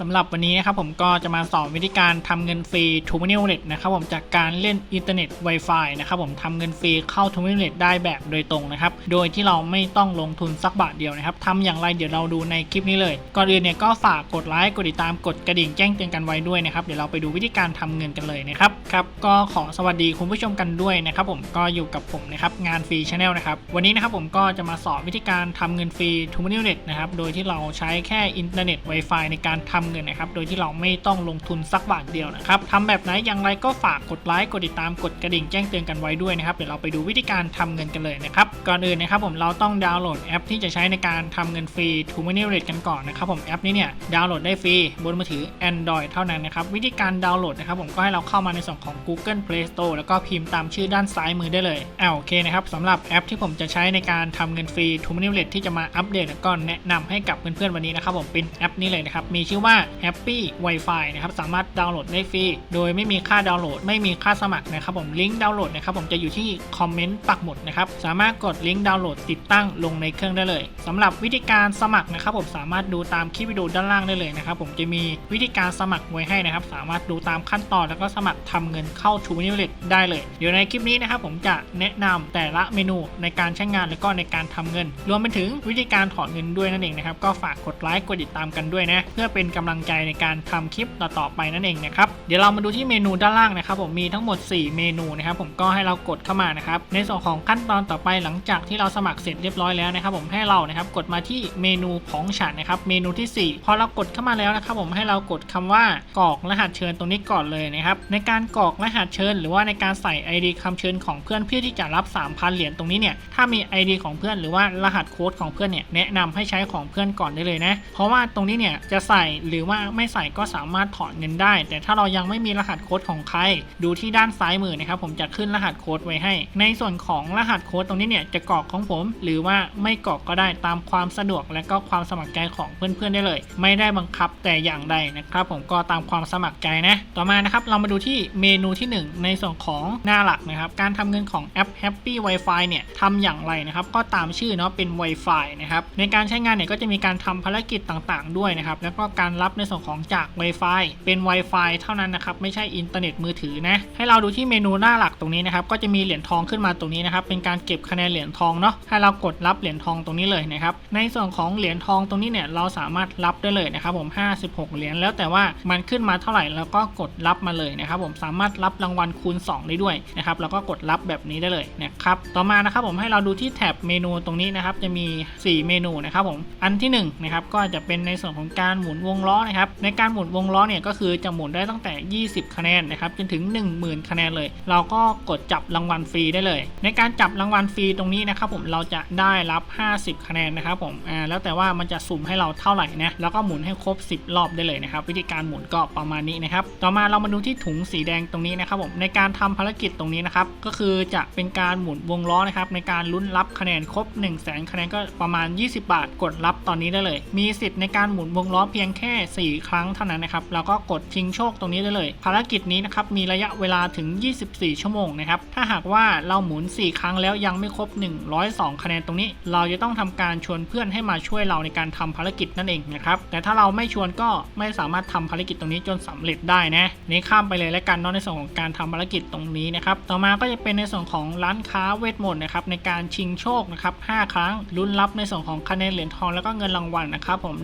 สำหรับวันนี้นะครับผมก็จะมาสอนวิธีการทำเงินฟรีทูมินิเน็ตนะครับผมจากการเล่นอินเทอร์เน็ต Wi-Fi นะครับผมทำเงินฟรีเข้าทูมินิเน็ตได้แบบโดยตรงนะครับโดยที่เราไม่ต้องลงทุนสักบาทเดียวนะครับทำอย่างไรเดี๋ยวเราดูในคลิปนี้เลย ก่อนอื่นเนี่ยก็ฝากกดไลค์กดติดตามกดกระดิ่งแจ้งเตือนกันไว้ด้วยนะครับเดี๋ยวเราไปดูวิธีการทำเงินกันเลยนะครับครับก็ขอสวัสดีคุณผู้ชมกันด้วยนะครับผมก็อยู่กับผมนะครับงานฟรีชาแนลนะครับวันนี้นะครับผมก็จะมาสอนวิธีการทำเงินฟรีทูมินิเน็ตนะครับโดยที่เราใช้แค่อินเทอร์เน็ต Wi-Fi ในการทำเงินนะครับ โดยที่เราไม่ต้องลงทุนสักบาทเดียวนะครับทำแบบไหนอย่างไรก็ฝากกดไลค์กดติดตามกดกระดิ่งแจ้งเตือนกันไว้ด้วยนะครับเดี๋ยวเราไปดูวิธีการทำเงินกันเลยนะครับก่อนอื่นนะครับผมเราต้องดาวน์โหลดแอปที่จะใช้ในการทำเงินฟรี t o m o n e y r a t e กันก่อนนะครับผมแอปนี้เนี่ยดาวน์โหลดได้ฟรีบนมือถือ Android เท่านั้นนะครับวิธีการดาวน์โหลดนะครับผมก็ให้เราเข้ามาในส่วนของ Google Play Store แล้วก็พิมพ์ตามชื่อด้านซ้ายมือได้เลยอ่าโอเคนะครับสำหรับแอปที่ผมจะใช้ในการทำเงินฟรี t o m o n e y r a t e ที่จะมาอัปเดตแล้วก็แนะนำให้กับเพื่อนๆวันนี้นะครับผมเป็นแอปนี้เลยนะครับมีชื่อว่า Happy Wi-Fi นะครับสามารถดาวน์โหลดได้ฟรี โดยไม่มีค่าดาวน์โหลด ไม่มีค่าสมัครนะครับผมลิงก์ดาวน์โหลดนะครับผมจะอยู่ที่คอมเมนต์ปักหมุดนะครับสามารถกดลิงก์ดาวน์โหลดติดตั้งลงในเครื่องได้เลยสำหรับวิธีการสมัครนะครับผมสามารถดูตามคลิปวิดีโอด้านล่างได้เลยนะครับผมจะมีวิธีการสมัครไว้ให้นะครับสามารถดูตามขั้นตอนแล้วก็สมัครทำเงินเข้า t ูนิวเลตได้เลยเดี๋ยวในคลิปนี้นะครับผมจะแนะนำแต่ละเมนูในการใช้งานแล้วก็ในการทำเงิน รวมไปถึงวิธีการถอนเงินด้วยนั่นเองนะครับก็ฝากกดไลค์กดติดตามกันด้วยนะเพื่อเป็นกำลังใจในการทำคลิปต่อๆไปนั่นเองนะครับเดี๋ยวเรามาดูที่เมนูด้านล่างนะครับผมมีทั้งหมด 4 เมนูนะครับผมก็ให้เรากดเข้ามานะครับในส่วนของขั้นตอนต่อไปหลังจากที่เราสมัครเสร็จเรียบร้อยแล้วนะครับผมให้เรานะครับกดมาที่เมนูของฉันนะครับเมนูที่ 4 พอเรากดเข้ามาแล้วนะครับผมให้เรากดคำว่ากรอกรหัสเชิญตรงนี้ก่อนเลยนะครับในการกรอกรหัสเชิญ หรือว่าในการใส่ ID คำเชิญของเพื่อนเพื่อที่จะรับ 3,000 เหรียญตรงนี้เนี่ยถ้ามี ID ของเพื่อนหรือว่ารหัสโค้ดของเพื่อนเนี่ยแนะนำให้ใช้ของเพื่อนก่อนได้เลยนะเพราะว่าตรงนี้เนี่ยจะใส่หรือว่าไม่ใส่ก็สามารถถอนเงินได้ แต่ถ้าเรายังไม่มีรหัสโค้ดของใคร ดูที่ด้านซ้ายมือนะครับผมจะขึ้นรหัสโค้ดไว้ให้ ในส่วนของรหัสโค้ดตรงนี้เนี่ยจะกรอกของผม หรือว่าไม่กรอกก็ได้ตามความสะดวกและก็ความสมัครใจของเพื่อนๆได้เลย ไม่ได้บังคับแต่อย่างใดนะครับผมก็ตามความสมัครใจนะต่อมานะครับเรามาดูที่เมนูที่ 1 ในส่วนของหน้าหลักนะครับการทำเงินของแอป Happy Wi-Fi เนี่ยทำอย่างไรนะครับก็ตามชื่อเนาะเป็น Wi-Fi นะครับในการใช้งานเนี่ยก็จะมีการทำภารกิจต่างๆ ด้วยนะครับแล้วก็การรับในส่วนของจาก Wi-Fi เป็น Wi-Fi เท่านั้นนะครับไม่ใช่อินเทอร์เน็ตมือถือนะให้เราดูที่เมนูหน้าหลักตรงนี้นะครับก็จะมีเหรียญทองขึ้นมาตรงนี้นะครับเป็นการเก็บคะแนนเหรียญทองเนาะให้เรากดรับเหรียญทองตรงนี้เลยนะครับในส่วนของเหรียญทองตรงนี้เนี่ยเราสามารถรับได้เลยนะครับผม 56 เหรียญแล้วแต่ว่ามันขึ้นมาเท่าไหร่แล้วก็กดรับมาเลยนะครับผมสามารถรับรางวัลคูณ 2 ได้ด้วยนะครับแล้วก็กดรับแบบนี้ได้เลยนะครับต่อมานะครับผมให้เราดูที่แท็บเมนูตรงนี้นะครับจะมี 4 เมนูนะครับผมอันที่1นะครับก็จะเป็นในส่วนของการหมุนวงล้อนะครับในการหมุนวงล้อเนี่ยก็คือจะหมุนได้ตั้งแต่ 20 คะแนนนะครับจนถึง 10,000 คะแนนเลย เราก็กดจับรางวัลฟรีได้เลย ในการจับรางวัลฟรีตรงนี้นะครับผมเราจะได้รับ 50 คะแนนนะครับผมอ่าแล้วแต่ว่ามันจะสุ่มให้เราเท่าไหร่นะแล้วก็หมุนให้ครบ 10 รอบได้เลยนะครับวิธีการหมุนก็ประมาณนี้นะครับต่อมาเรามาดูที่ถุงสีแดงตรงนี้นะครับผมในการทำภารกิจตรงนี้นะครับก็คือจะเป็นการหมุนวงล้อนะครับในการลุ้นรับคะแนนครบ 1 0 0 0 0แคะแนนก็ประมาณ 20 บาท กดรับตอนนี้ได้เลย มีสิทธิ์ในการหมุนวงล้อเพียงแค่4 ครั้งเท่านั้นนะครับแล้วก็กดชิงโชคตรงนี้ได้เลย ภารกิจนี้นะครับมีระยะเวลาถึง 24 ชั่วโมงนะครับถ้าหากว่าเราหมุน 4 ครั้งแล้วยังไม่ครบ 102 คะแนนตรงนี้ เราจะต้องทำการชวนเพื่อนให้มาช่วยเราในการทำภารกิจนั่นเองนะครับแต่ถ้าเราไม่ชวนก็ไม่สามารถทำภารกิจตรงนี้จนสำเร็จได้นะนี่ข้ามไปเลยแล้วกันเนาะในส่วนของการทำภารกิจตรงนี้นะครับต่อมาก็จะเป็นในส่วนของร้านค้าเวทมนต์นะครับในการชิงโชคนะครับ5ครั้งลุ้นรับในส่วนของคะแนนเหรียญทองแล้วก็เงินรางวัลนะครับผม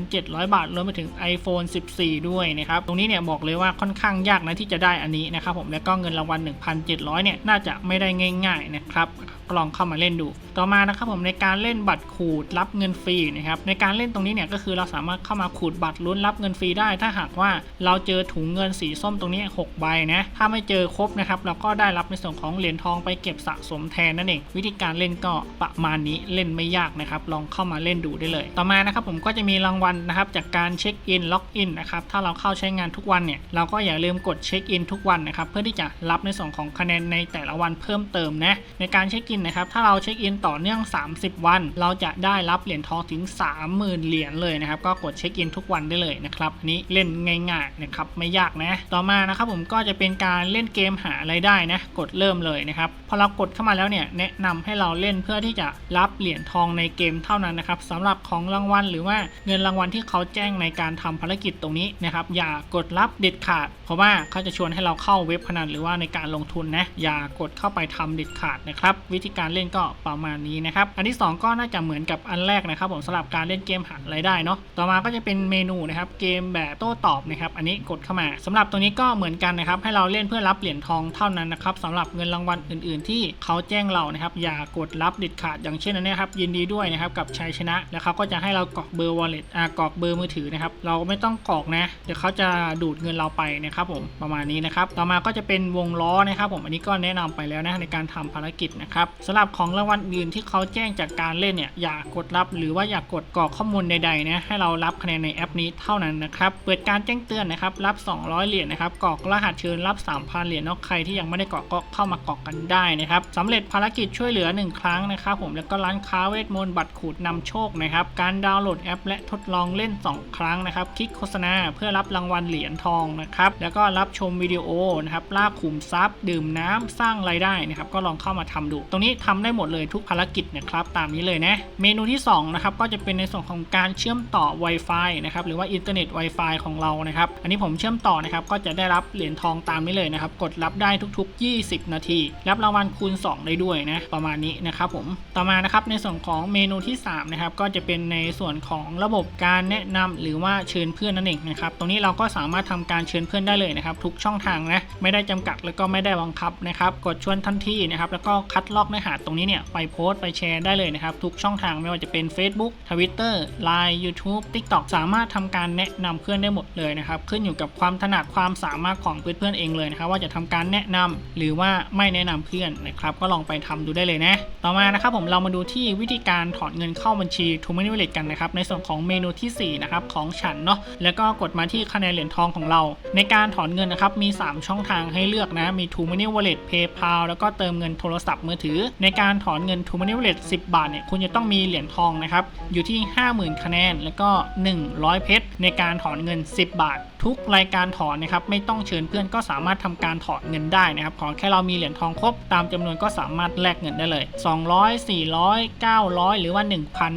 1,700 บาทรวมไปถึง iPhone 14 ด้วยนะครับ ตรงนี้เนี่ยบอกเลยว่าค่อนข้างยากนะที่จะได้อันนี้นะครับผม แล้วก็เงินรางวัล 1,700 เนี่ย น่าจะไม่ได้ง่าย ๆ นะครับ ลองเข้ามาเล่นดู ต่อมานะครับผมในการเล่นบัตรขูดรับเงินฟรีนะครับในการเล่นตรงนี้เนี่ยก็คือเราสามารถเข้ามาขูดบัตรลุ้นรับเงินฟรีได้ ถ้าหากว่าเราเจอถุงเงินสีส้มตรงนี้ 6 ใบนะถ้าไม่เจอครบนะครับเราก็ได้รับในส่วนของเหรียญทองไปเก็บสะสมแทนนั่นเองวิธีการเล่นก็ประมาณนี้เล่นไม่ยากนะครับลองเข้ามาเล่นดูได้เลย ต่อมานะครับผมก็จะมีรางวัลนะครับจากการเช็คอินล็อกอินนะครับถ้าเราเข้าใช้งานทุกวันเนี่ยเราก็อย่าลืมกดเช็คอินทุกวันนะครับเพื่อที่จะรับในส่วนของคะแนนในแต่ละวันเพิ่มเติมนะในการเช็คอินนะครับถ้าเราเช็คอินตต่อเนื่อง 30 วัน เราจะได้รับเหรียญทองถึง 30,000 เหรียญเลยนะครับ ก็กดเช็คอินทุกวันได้เลยนะครับนี้เล่นง่ายๆนะครับไม่ยากนะ ต่อมานะครับผมก็จะเป็นการเล่นเกมหาไรายได้นะ กดเริ่มเลยนะครับ พอเรากดเข้ามาแล้วเนี่ยแนะนำให้เราเล่นเพื่อที่จะรับเหรียญทองในเกมเท่านั้นนะครับสำหรับของรางวัลหรือว่าเงินรางวัลที่เขาแจ้งในการทำภารกิจตรงนี้นะครับ อย่ากดรับเด็ดขาด เพราะว่าเขาจะชวนให้เราเข้าเว็บพนันหรือว่าในการลงทุนนะอย่ากดเข้าไปทำเด็ดขาดนะครับ วิธีการเล่นก็ประมาณนี้นะครับ อันที่ 2 ก็น่าจะเหมือนกับอันแรกนะครับผมสำหรับการเล่นเกมหารายได้เนาะต่อมาก็จะเป็นเมนูนะครับเกมแบบโต้ตอบนะครับอันนี้กดเข้ามาสำหรับตัวนี้ก็เหมือนกันนะครับให้เราเล่นเพื่อรับเหรียญทองเท่านั้นนะครับสำหรับเงินรางวัลอื่น ๆ ที่เขาแจ้งเรานะครับอย่ากดรับเด็ดขาดอย่างเช่นอันนี้ครับยินดีด้วยนะครับกับชัยชนะแล้วเขาก็จะให้เรากรอกเบอร์ wallet อ่ากรอกเบอร์มือถือนะครับเราไม่ต้องกรอกนะเดี๋ยวเขาจะดูดเงินเราไปนะครับผมประมาณนี้นะครับต่อมาก็จะเป็นวงล้อนะครับผมอันนี้ก็แนะนำไปแล้วนะในการทำภารกิจนะครับสำหรับของรางวัลอื่นที่เขาแจ้งจากการเล่นเนี่ยอย่ากดรับหรือว่าอย่ากดกรอกข้อมูลใดๆนะให้เรารับคะแนนในแอปนี้เท่านั้นนะครับเปิดการแจ้งเตือนนะครับรับ 200 เหรียญนะครับกรอกรหัสเชิญรับ 3,000 เหรียญนาะใครที่ยังไม่ได้กรอกก็เข้ามากรอกกันได้นะครับสำเร็จภารกิจช่วยเหลือ 1 ครั้งนะครับผมแล้วก็ร้านค้าเวทมนต์บัตรขูดนำโชคนะครับการดาวน์โหลดแอป และทดลองเล่น 2 ครั้งนะครับคลิกโฆษณาเพื่อรับรางวัลเหรียญทองนะครับแล้วก็รับชมวิดีโอนะครับล่าขุมทรัพย์ ดื่มน้ำสร้างรายได้นะครับก็ลองเข้ามาทำดู ตรงนี้ทำได้หมดเลยทุกภารกิจนะครับตามนี้เลยนะ เมนูที่2นะครับก็จะเป็นในส่วนของการเชื่อมต่อ Wi-Fi นะครับหรือว่าอินเทอร์เน็ต Wi-Fi ของเรานะครับ อันนี้ผมเชื่อมต่อนะครับก็จะได้รับเหรียญทองตามนี้เลยนะครับ กดรับได้ทุก ๆ 20 นาที รับรางวัลคูณ 2 ได้ด้วยนะประมาณนี้นะครับผมต่อมานะครับในส่วนของเมนูที่3นะครับก็จะเป็นในส่วนของระบบการแนะนำหรือว่าเชิญเพื่อนนั่นเองนะครับตรงนี้เราก็สามารถทำการเชิญเพื่อนได้เลยนะครับทุกช่องทางนะไม่ได้จำกัดแล้วก็ไม่ได้บังคับนะครับกดชวนทันทีนะครับแล้วก็คัดลอกเนื้อหาตรงนี้เนี่ยไปโพสต์ไปแชร์ได้เลยนะครับ ทุกช่องทางไม่ว่าจะเป็น Facebook Twitter Line YouTube TikTok สามารถทำการแนะนำเพื่อนได้หมดเลยนะครับ ขึ้นอยู่กับความถนัดความสามารถของเพื่อนๆเองเลยนะครับ ว่าจะทำการแนะนำหรือว่าไม่แนะนำเพื่อนนะครับ ก็ลองไปทำดูได้เลยนะ ต่อมานะครับผมเรามาดูที่วิธีการถอนเงินเข้าบัญชี t o m o n e y Wallet กันนะครับ ในส่วนของเมนูที่4นะครับของฉันเนาะแล้วก็กดมาที่คะแนนเหรียญทองของเรา ในการถอนเงินนะครับมี 3 ช่องทางให้เลือกนะมี t o m o n e y Wallet PayPal แล้วก็เติมเงินโทรศัพท์มือถือ ในการถอนเงิน t o m o n e y Wallet 10 บาทเนี่ยคุณจะต้องมีเหรียญทองนะครับอยู่ที่ 50,000 คะแนน แล้วก็ 100 เพชรในการถอนเงิน 10 บาท ทุกรายการถอนนะครับไม่ต้องเชิญเพื่อนก็สามารถทำการถอนเงินได้นะครับขอแค่เรามีเหรียญทองครบตามจำนวนก็สามารถแลกเงินได้เลย 200 400 900 หรือว่า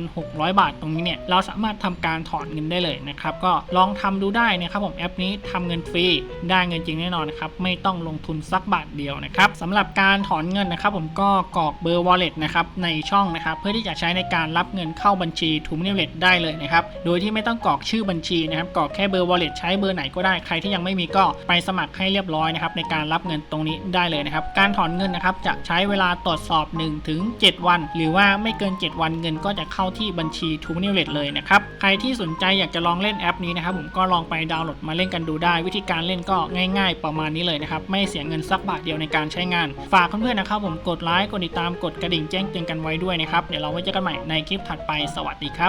1,600 บาทตรงนี้เนี่ยเราสามารถทำการถอนเงินได้เลยนะครับก็ลองทำดูได้นะครับผมแอปนี้ทำเงินฟรีได้เงินจริงแน่นอนนะครับไม่ต้องลงทุนสักบาทเดียวนะครับสำหรับการถอนเงินนะครับผมก็กรอกเบอร์ wallet นะครับในช่องนะครับเพื่อที่จะใช้ในการรับเงินเข้าบัญชี t o m o n e y Wallet ได้เลยนะครับโดยที่ไม่ต้องกรอกชื่อบัญชีนะครับกรอกแค่เบอร์ wallet ใช้เบอร์ไหนก็ได้ใครที่ยังไม่มีก็ไปสมัครให้เรียบร้อยนะครับในการรับเงินตรงนี้ได้เลยนะครับการถอนเงินนะครับจะใช้เวลาตรวจสอบ 1-7ถึง7วัน หรือว่าไม่เกิน 7 วันเงินก็จะเข้าที่บัญชี t o m o n e y Wallet เลยนะครับใครที่สนใจอยากจะลองเล่นแอปนี้นะครับผมก็ลองไปดาวน์โหลดมาเล่นกันดูได้ วิธีการเล่นก็ง่าย ๆ ประมาณนี้เลยนะครับไม่เสียเงินสักบาทเดียวในการใช้งาน ฝากเพื่อนๆนะครับผมกดไลค์กดติดตามกดกระดิ่งแจ้งเตือนกันไว้ด้วยนะครับ เดี๋ยวเราไว้เจอกันใหม่ในคลิปถัดไปสวัสดีครับ